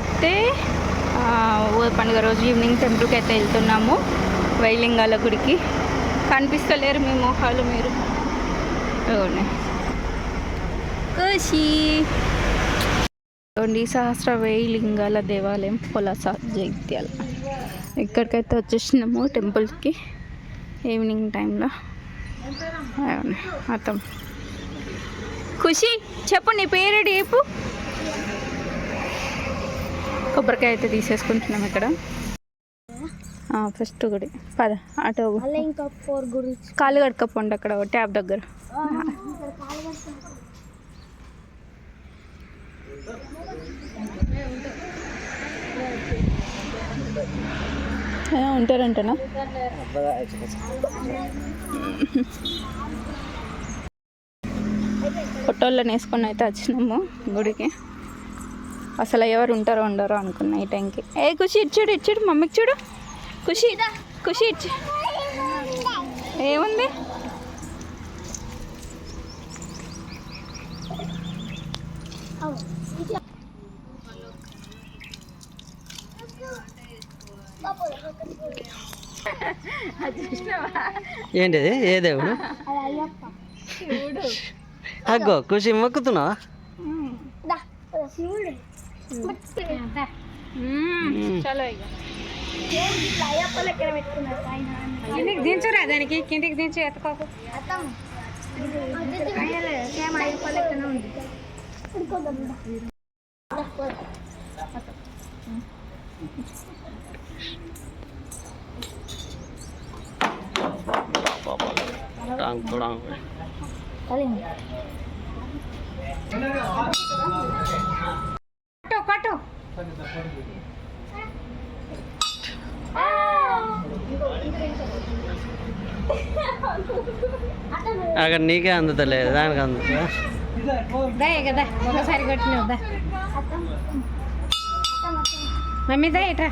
అయితే ఓ పండుగ రోజు ఈవినింగ్ టెంపుల్కి అయితే వెళ్తున్నాము. వైలింగాల గుడికి. కనిపిస్తలేరు మీ మొహాలు మీరు. అవునే ఖుషి. సహస్ర వేయిలింగాల దేవాలయం పొలాస జైత్యాల. ఇక్కడికైతే వచ్చేసినాము టెంపుల్కి ఈవినింగ్ టైంలో. అవును అర్థం. ఖుషి చెప్పు నీ పేరు చెప్పు. కొబ్బరికాయ అయితే తీసేసుకుంటున్నాం ఇక్కడ. ఫస్ట్ గుడి. పద అటు ఫోర్ కాలు కడుక్కపోండి అక్కడ ట్యాబ్ దగ్గర. ఉంటారంటనా? ఫోటోల్లో వేసుకొని అయితే వచ్చినాము గుడికి. అసలు ఎవరు ఉంటారో ఉండరో అనుకున్నా ఈ టైంకి ఏ ఖుషి ఇచ్చాడు ఇచ్చాడు మమ్మీకి చూడు. ఖుషి ఖుషి ఇచ్చి ఏముంది? ఏంటిది? ఏ దేవుడు? అగ్గో ఖుషి మొక్కుతున్నావా? చలో ఇక ఇట్లా కిందికి దించురా దానికి కిందికి దించి ఎత్తుకోకు. అర్థం సేమ్ కట్టు అక్కడ నీకే అందుతలేదు దానికి అందుతుందా దా కదా ఒకసారి కొట్టినావు దా. మమ్మీ దా ఇట్రా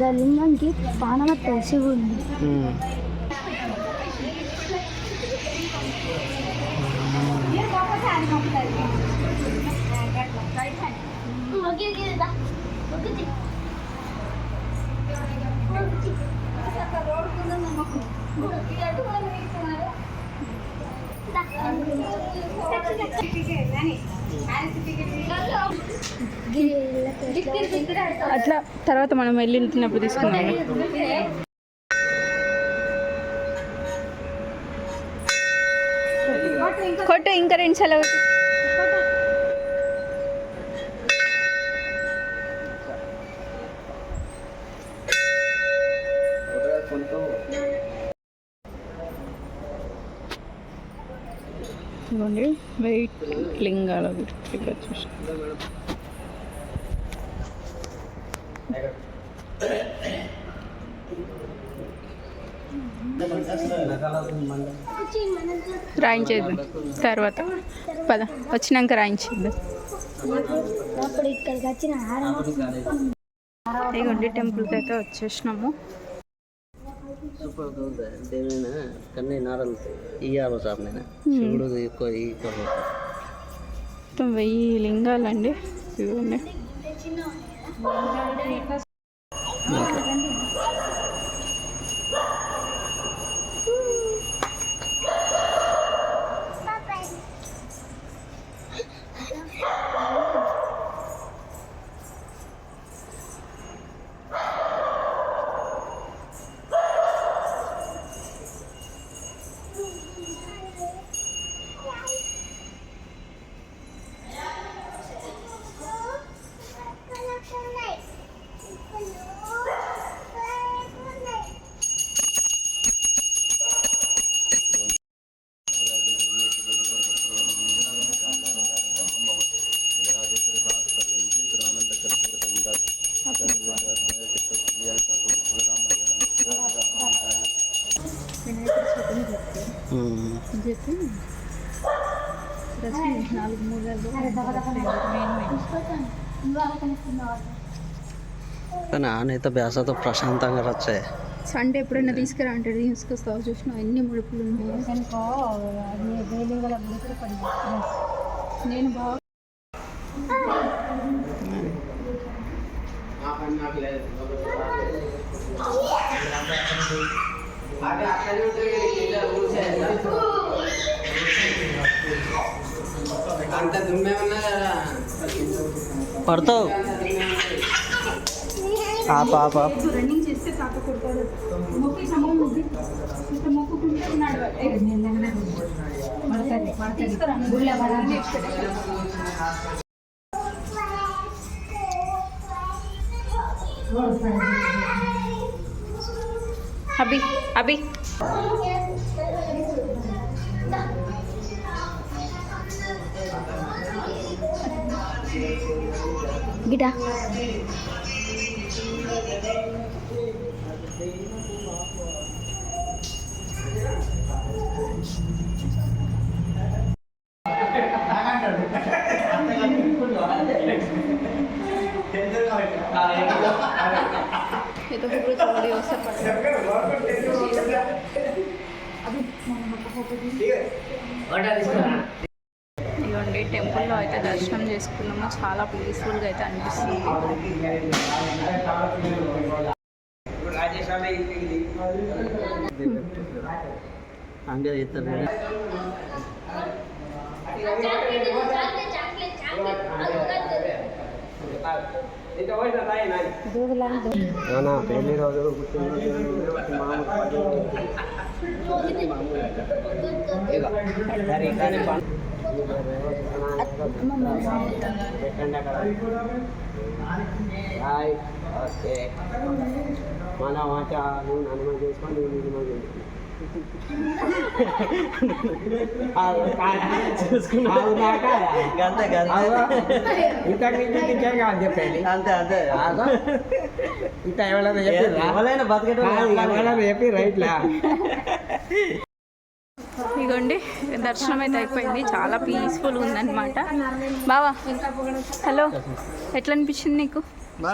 గలింగంకి పానమ తెలిసి ఉంది. అట్లా తర్వాత మనం వెళ్ళి తిన్నప్పుడు తీసుకున్నాం కొట్టు ఇంకా రెండు సెలవు ఇదిగోండి వెయిట్ లింగాల గురించి వచ్చేసి రాయించేద్దాం. తర్వాత పద వచ్చినాక రాయించేద్దాం. ఇదిగోండి టెంపుల్కి అయితే వచ్చేసినాము. సూపర్ ఉంది. కన్నీ నారలు ఇయ్యాలి సార్ నేను శివుడు ఎక్కువ మొత్తం వెయ్యి లింగాలండి. ఇదిగోండి చెప్పి రసం నాలుగు మూలలు కానీ ఆనైతే బ్యాసతో ప్రశాంతంగా వచ్చాయి సండే ఎప్పుడైనా తీసుకురా అంటే తీసుకొస్తావు చూసిన ఎన్ని ముడుపులు ఉన్నాయో కనుకో అది వేలింగల గుడికి పడింది నేను బాగా పడతావు? ఆప ఆప రన్నింగ్ చేస్తే తాత కొడతాడు. మొక్కి సమయం ఉంది. ఇంత మొక్కుకుంటే ఉన్నాడు. తీసుకురా. అభి అభి గిట ये तो पूरे चौड़े हो सब టెంపుల్ టెంపుల్లో అయితే దర్శనం చేసుకున్నాము. చాలా పీస్ఫుల్గా అయితే అనిపిస్తుంది. పెళ్ళి రోజు మామూలు పెట్టండి అక్కడ హాయ్ ఓకే మన మాట నువ్వు నేను చేసుకుంటాను అంతే ఇంత ఎవరైనా చెప్పి ఎవరైనా బతికేటోళ్ళు ఎవరైనా చెప్పి రైట్లా ఇదిగోండి దర్శనం అయితే అయిపోయింది. చాలా పీస్ఫుల్ ఉందన్నమాట. బావా హలో ఎట్లా అనిపించింది నీకు?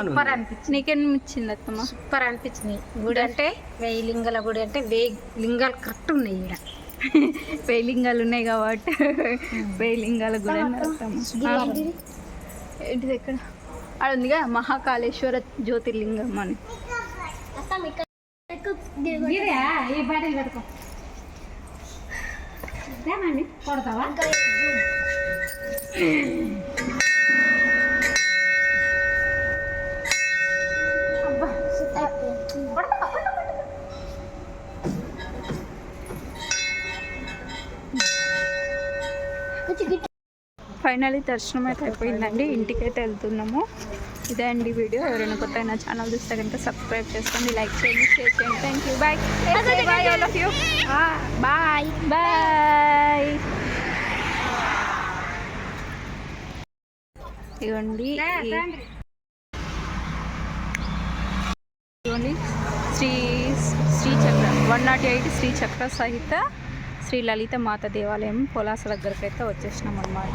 సూపర్ అనిపించింది. నీకేమనిపించింది అత్తమ్మ? సూపర్ అనిపించింది. గుడి అంటే? వెయ్యి లింగాల గుడి అంటే వెయ్యి లింగాలు కరెక్ట్ ఉన్నాయి ఇక్కడ వెయ్యి లింగాలు ఉన్నాయి కాబట్టి. వెయ్యి లింగాల గుడి అని అత్తమ్మ. ఏంటిది? ఎక్కడ? అది ఉందిగా మహాకాళేశ్వర జ్యోతిర్లింగం అని. ఈ బాటిల్ పెట్టుకో. ఏమండి కొడతావా? ఫైనలీ దర్శనం అయితే అయిపోయిందండి. ఇంటికైతే వెళ్తున్నాము. ఇదే అండి వీడియో. ఎవరైనా కొత్త నా ఛానల్ చూస్తే కనుక సబ్స్క్రైబ్ చేసుకోండి లైక్ చేయండి షేర్ చేయండి. Thank you bye bye all of you bye bye ఈ- ఇదిగోండి Shri Shri Chakra one not eight Shri Chakra సహిత శ్రీ లలిత మాత దేవాలయం పొలాస దగ్గరికి అయితే వచ్చేసినాం అనమాట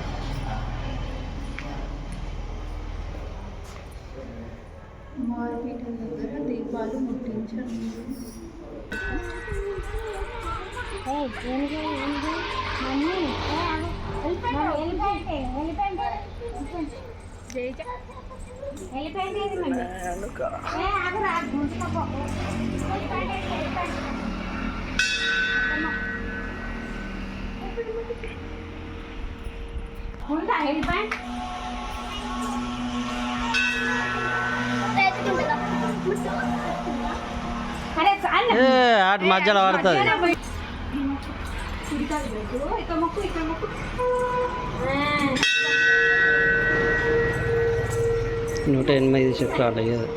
పూజ మార్పీఠం దగ్గర దీపాలు ముట్టించారు ఆట మధ్యలో పడుతుంది. నూట ఎనభై చెట్లు కదా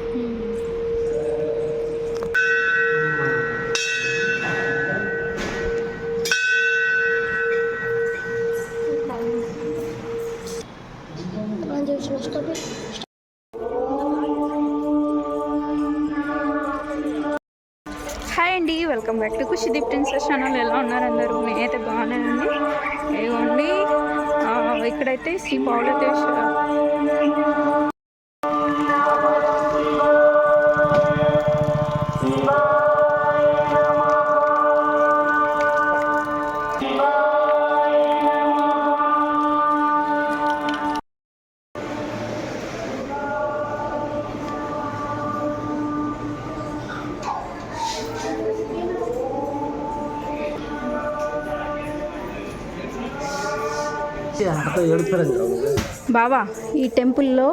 welcome back to Khushideep princess channel. ఎలా ఉన్నారు అందరూ? నేనైతే బాగున్నానండి ఇదిగోండి. ఇక్కడైతే శ్రీ పౌలతేశ్వర బాబా. ఈ టెంపుల్లో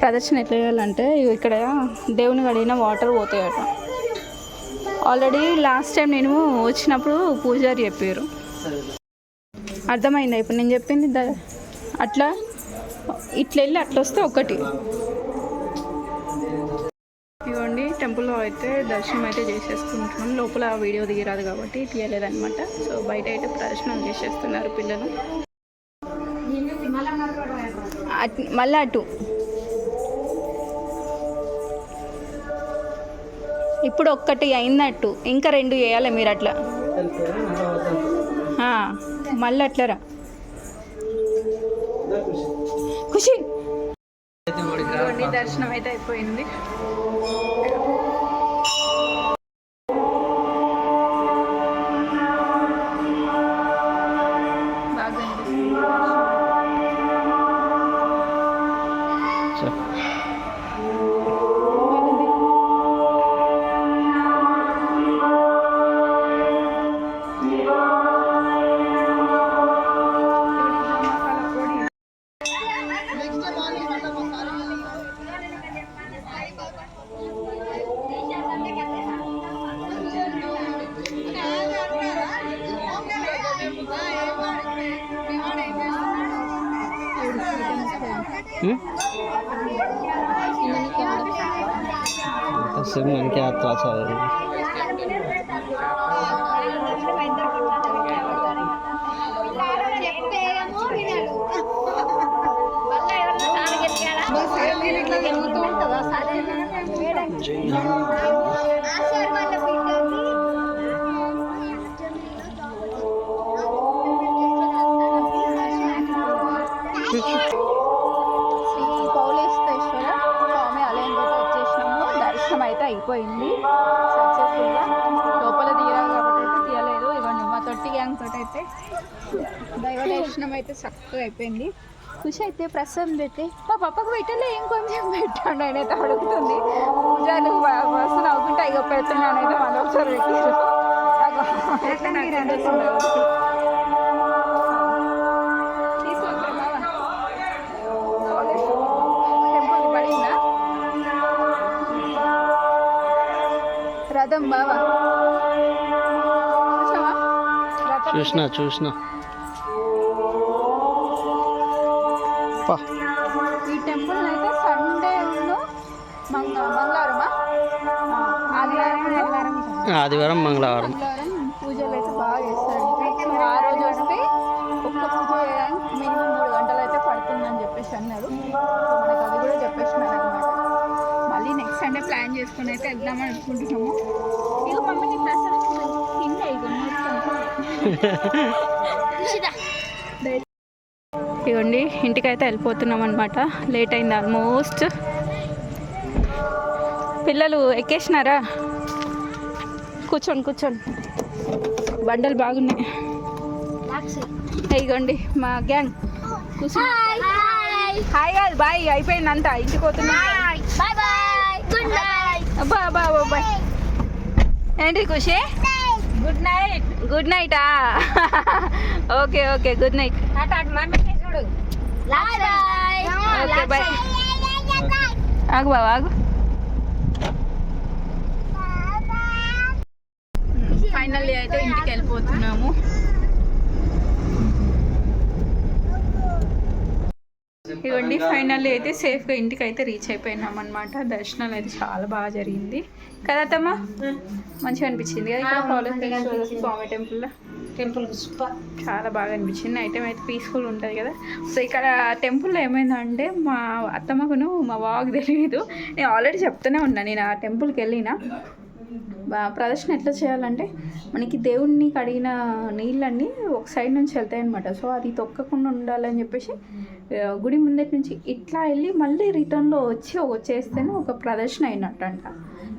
ప్రదర్శన ఎట్లా చేయాలంటే ఇక్కడ దేవుని కడిగిన వాటర్ పోతాయట. ఆల్రెడీ లాస్ట్ టైం నేను వచ్చినప్పుడు పూజారి చెప్పారు. అర్థమైందా? ఇప్పుడు నేను చెప్పింది అట్లా? ఇట్లా వెళ్ళి అట్లా వస్తే ఒకటి. ఇవ్వండి టెంపుల్లో అయితే దర్శనం అయితే చేసేసుకుంటున్నాం. లోపల వీడియో దిగిరాదు కాబట్టి తీయలేదనమాట సో బయట అయితే ప్రదర్శనం చేసేస్తున్నారు పిల్లలు. అట్ మళ్ళీ అటు. ఇప్పుడు ఒక్కటి అయిందట్టు. ఇంకా రెండు చేయాలి మీరు అట్లా. మళ్ళీ అట్లరా ఖుషి. దర్శనం అయితే అయిపోయింది. సేమ్ మనకి యాత్ర చాలు శ్రీ అయిపోయింది. సక్సెస్ఫుల్గా లోపల తీయాలి కాబట్టి అయితే తీయలేదు. ఇవ్వండి మా తొట్టి గ్యాంగ్ తోటి అయితే దైవ దర్శనం అయితే చక్కగా అయిపోయింది. ఖుషి అయితే ప్రస్తుతం పెట్టి మా పప్పకు పెట్టలే ఇంకొంచెం పెట్టాను ఆయన అయితే అడుగుతుంది. పూజలు మస్తు నవ్వుకుంటా ఇక పెడుతున్నాను అయితే మళ్ళీ ఒకసారి పెట్టారు రథం బావా. చూసిన చూసిన. ఈ టెంపుల్ అయితే సండే మంగ మంగళవారమా? ఆదివారం ఆదివారం మంగళవారం. పూజలు అయితే బాగా చేస్తారు. ఆ రోజు వస్తే ఒక్క పూజ చేయడానికి మినిమం మూడు గంటలు అయితే పడుతుందని చెప్పేసి అన్నారు. సండే ప్లాన్ చేసుకుని అయితే వెళ్దామని అనుకుంటున్నాము. ఇక మమ్మీ నీ ప్రసాదం కింద ఇక ఇవ్వండి ఇంటికైతే వెళ్ళిపోతున్నాం అనమాట లేట్ అయింది ఆల్మోస్ట్. పిల్లలు ఎక్కేసినారా? కూర్చోండి కూర్చోండి. బండలు బాగున్నాయి. ఇగోండి మా గ్యాంగ్. కూర్చోండి హాయ్ కాదు బాయ్ అయిపోయింది అంతా ఇంటికి పోతున్నా. అబ్బా అబ్బా అబ్బా ఏంటి ఖుషి? గుడ్ నైట్ గుడ్ నైటా ఓకే ఓకే గుడ్ నైట్ చూడు. ఓకే బాయ్ ఆగు బాబు ఆగు. ఫైనల్లీ అయితే ఇంటికి వెళ్ళిపోతున్నాము. ఇవ్వండి ఫైనల్లీ అయితే సేఫ్గా ఇంటికి అయితే రీచ్ అయిపోయినాం అనమాట దర్శనాలు అయితే చాలా బాగా జరిగింది. కదా తమ్మ మంచిగా అనిపించింది కదా ఇక్కడ స్వామి టెంపుల్లో టెంపుల్ సూపర్. చాలా బాగా అనిపించింది. నైట్ అయితే పీస్ఫుల్ ఉంటుంది కదా. సో ఇక్కడ టెంపుల్లో ఏమైందంటే మా అత్తమ్మకును మా వాకు తెలియదు నేను ఆల్రెడీ చెప్తూనే ఉన్నా నేను ఆ టెంపుల్కి వెళ్ళిన. ప్రదర్శన ఎట్లా చేయాలంటే మనకి దేవుణ్ణి కడిగిన నీళ్ళన్నీ ఒక సైడ్ నుంచి వెళ్తాయి అనమాట సో అది తొక్కకుండా ఉండాలని చెప్పేసి గుడి ముందటి నుంచి ఇట్లా వెళ్ళి మళ్ళీ రిటర్న్లో వచ్చి వచ్చేస్తేనే ఒక ప్రదర్శన అయినట్టు అంట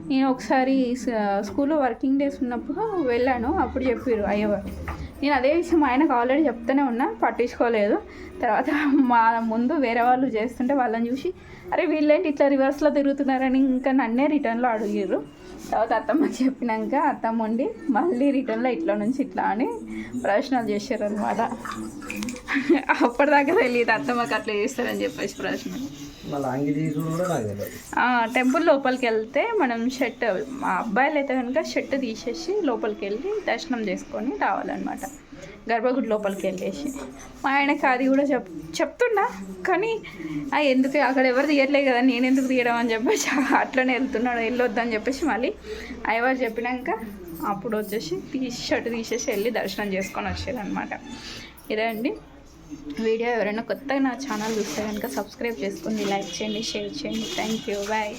నేను ఒకసారి స్కూల్లో వర్కింగ్ డేస్ ఉన్నప్పుడు వెళ్ళాను అప్పుడు చెప్పారు అయ్యవారు నేను అదే విషయం ఆయనకు ఆల్రెడీ చెప్తూనే ఉన్నా పట్టించుకోలేదు. తర్వాత మా ముందు వేరే వాళ్ళు చేస్తుంటే వాళ్ళని చూసి అరే వీళ్ళేంటి ఇట్లా రివర్స్లో తిరుగుతున్నారని ఇంకా నన్నే రిటర్న్లో అడిగారు తర్వాత అత్తమ్మకి చెప్పినాక అత్తమ్మ ఉండి మళ్ళీ రిటర్న్లో ఇట్లా నుంచి ఇట్లా అని ప్రశ్నలు చేశారు అనమాట అప్పటిదాకా తెలియదు అత్తమ్మకి అట్లా చేస్తారని చెప్పేసి ఆ, టెంపుల్ లోపలికి వెళ్తే మనం షర్ట్ మా అబ్బాయిలు అయితే కనుక షర్ట్ తీసేసి లోపలికి వెళ్ళి దర్శనం చేసుకొని రావాలన్నమాట. గర్భగుడి లోపలికి వెళ్ళేసి. మా ఆయనకి అది కూడా చెప్ చెప్తున్నా కానీ ఆ, ఎందుకు అక్కడ ఎవరు తీయట్లేదు కదా నేను ఎందుకు తీయడం? అని చెప్పేసి అట్లనే వెళ్తున్నాడు. వెళ్ళొద్దని చెప్పేసి మళ్ళీ అయ్యవారు చెప్పినాక అప్పుడు వచ్చేసి తీసి షర్ట్ తీసేసి వెళ్ళి దర్శనం చేసుకొని వచ్చారనమాట ఇదే అండి వీడియో. ఎవరైనా కొత్తగా నా ఛానల్ చూస్తే కనుక సబ్స్క్రైబ్ చేసుకోండి లైక్ చేయండి షేర్ చేయండి. Thank you. బాయ్.